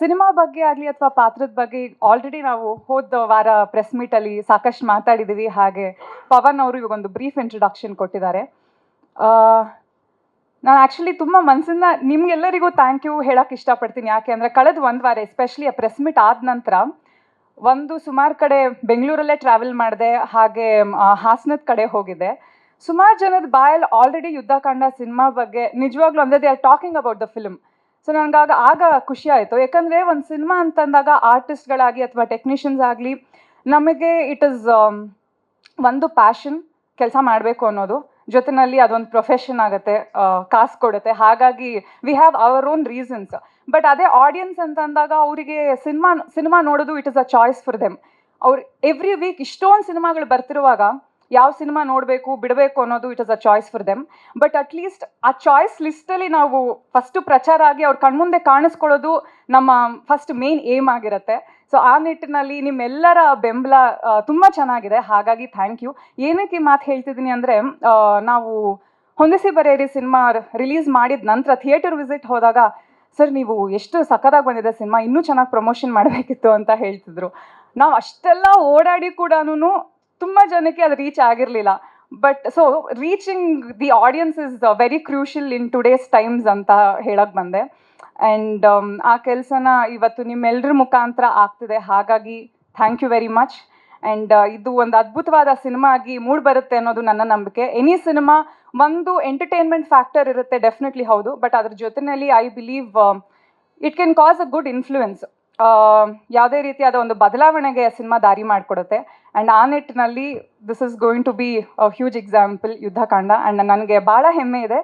Cinema ಬಗ್ಗೆ ಆಗಲಿ ಅಥವಾ ಪಾತ್ರದ ಬಗ್ಗೆ ಆಲ್ರೆಡಿ ನಾವು ಹೋದ ವಾರ ಪ್ರೆಸ್ ಮೀಟ್ ಅಲ್ಲಿ ಸಾಕಷ್ಟು ಮಾತಾಡಿದೀವಿ. ಹಾಗೆ ಪವನ್ ಅವರು ಇವಾಗೊಂದು ಬ್ರೀಫ್ ಇಂಟ್ರೊಡಕ್ಷನ್ ಕೊಟ್ಟಿದ್ದಾರೆ. ನಾನು ಆ್ಯಕ್ಚುಲಿ ತುಂಬ ಮನಸ್ಸಿಂದ ನಿಮ್ಗೆಲ್ಲರಿಗೂ ಥ್ಯಾಂಕ್ ಯು ಹೇಳಕ್ಕೆ ಇಷ್ಟಪಡ್ತೀನಿ. ಯಾಕೆ ಅಂದರೆ ಕಳೆದ ಒಂದು ವಾರ ಎಸ್ಪೆಷಲಿ ಆ ಪ್ರೆಸ್ ಮೀಟ್ ಆದ ನಂತರ ಒಂದು ಸುಮಾರು ಕಡೆ ಬೆಂಗಳೂರಲ್ಲೇ ಟ್ರಾವೆಲ್ ಮಾಡಿದೆ, ಹಾಗೆ ಹಾಸನದ ಕಡೆ ಹೋಗಿದ್ದೆ. ಸುಮಾರು ಜನದ ಬಾಯಲ್ಲಿ ಆಲ್ರೆಡಿ ಯುದ್ಧಕಾಂಡ ಸಿನಿಮಾ ಬಗ್ಗೆ ನಿಜವಾಗ್ಲೂ ಅಂದರೆ they are talking about the film so ನನಗಾಗ ಆಗ ಖುಷಿ ಆಯಿತು. ಯಾಕಂದರೆ ಒಂದು ಸಿನಿಮಾ ಅಂತಂದಾಗ ಆರ್ಟಿಸ್ಟ್ಗಳಾಗಿ ಅಥವಾ ಟೆಕ್ನಿಷಿಯನ್ಸ್ ಆಗಲಿ ನಮಗೆ ಇಟ್ ಇಸ್ ಒಂದು ಪ್ಯಾಷನ್ ಕೆಲಸ ಮಾಡಬೇಕು ಅನ್ನೋದು. ಜೊತೆನಲ್ಲಿ ಅದೊಂದು ಪ್ರೊಫೆಷನ್ ಆಗುತ್ತೆ ಕಾಸು ಕೊಡುತ್ತೆ. ಹಾಗಾಗಿ we have our own reasons but ಅದೇ ಆಡಿಯನ್ಸ್ ಅಂತ ಅಂದಾಗ ಅವರಿಗೆ ಸಿನಿಮಾ ಸಿನಿಮಾ ನೋಡೋದು it is a choice for them ಅವ್ರು ಎವ್ರಿ ವೀಕ್ ಇಷ್ಟೊಂದು ಸಿನಿಮಾಗಳು ಬರ್ತಿರುವಾಗ ಯಾವ ಸಿನಿಮಾ ನೋಡಬೇಕು, ಬಿಡಬೇಕು ಅನ್ನೋದು it is a choice for them but at least ಆ ಚಾಯ್ಸ್ ಲಿಸ್ಟಲ್ಲಿ ನಾವು ಫಸ್ಟು ಪ್ರಚಾರ ಆಗಿ ಅವ್ರ ಕಣ್ಮುಂದೆ ಕಾಣಿಸ್ಕೊಳ್ಳೋದು ನಮ್ಮ ಫಸ್ಟ್ ಮೇನ್ ಏಮ್ ಆಗಿರುತ್ತೆ. ಸೊ ಆ ನಿಟ್ಟಿನಲ್ಲಿ ನಿಮ್ಮೆಲ್ಲರ ಬೆಂಬಲ ತುಂಬ ಚೆನ್ನಾಗಿದೆ. ಹಾಗಾಗಿ ಥ್ಯಾಂಕ್ ಯು ಏನಕ್ಕೆ ಮಾತು ಹೇಳ್ತಿದ್ದೀನಿ ಅಂದರೆ ನಾವು ಹೊಂದಿಸಿ ಬರೇರಿ ಸಿನಿಮಾ ರಿಲೀಸ್ ಮಾಡಿದ ನಂತರ ಥಿಯೇಟರ್ ವಿಸಿಟ್ ಹೋದಾಗ, ಸರ್, ನೀವು ಎಷ್ಟು ಸಖತ್ತಾಗಿ ಬಂದಿದೆ ಸಿನಿಮಾ, ಇನ್ನೂ ಚೆನ್ನಾಗಿ ಪ್ರಮೋಷನ್ ಮಾಡಬೇಕಿತ್ತು ಅಂತ ಹೇಳ್ತಿದ್ರು. ನಾವು ಅಷ್ಟೆಲ್ಲ ಓಡಾಡಿ ಕೂಡ ತುಂಬ ಜನಕ್ಕೆ ಅದು ರೀಚ್ ಆಗಿರಲಿಲ್ಲ. But so reaching the audience is very crucial in today's times ಅಂತ ಹೇಳಕ್ಕೆ ಬಂದೆ. ಆ್ಯಂಡ್ ಆ ಕೆಲಸನ ಇವತ್ತು ನಿಮ್ಮೆಲ್ಲರ ಮುಖಾಂತರ ಆಗ್ತಿದೆ. ಹಾಗಾಗಿ thank you very much and ಇದು ಒಂದು ಅದ್ಭುತವಾದ ಸಿನಿಮಾ ಆಗಿ ಮೂಡ್ ಬರುತ್ತೆ ಅನ್ನೋದು ನನ್ನ ನಂಬಿಕೆ. ಎನಿ ಸಿನಿಮಾ ಒಂದು ಎಂಟರ್ಟೈನ್ಮೆಂಟ್ ಫ್ಯಾಕ್ಟರ್ ಇರುತ್ತೆ ಡೆಫಿನೆಟ್ಲಿ ಹೌದು. ಬಟ್ ಅದ್ರ ಜೊತೆಯಲ್ಲಿ I believe it can cause a good influence ಯಾವುದೇ ರೀತಿಯಾದ ಒಂದು ಬದಲಾವಣೆಗೆ ಸಿನಿಮಾ ದಾರಿ ಮಾಡಿಕೊಡುತ್ತೆ. ಆ್ಯಂಡ್ ಆ ನಿಟ್ಟಿನಲ್ಲಿ this is going to be huge example Yuddhakaanda. And ನನಗೆ ಭಾಳ ಹೆಮ್ಮೆ ಇದೆ.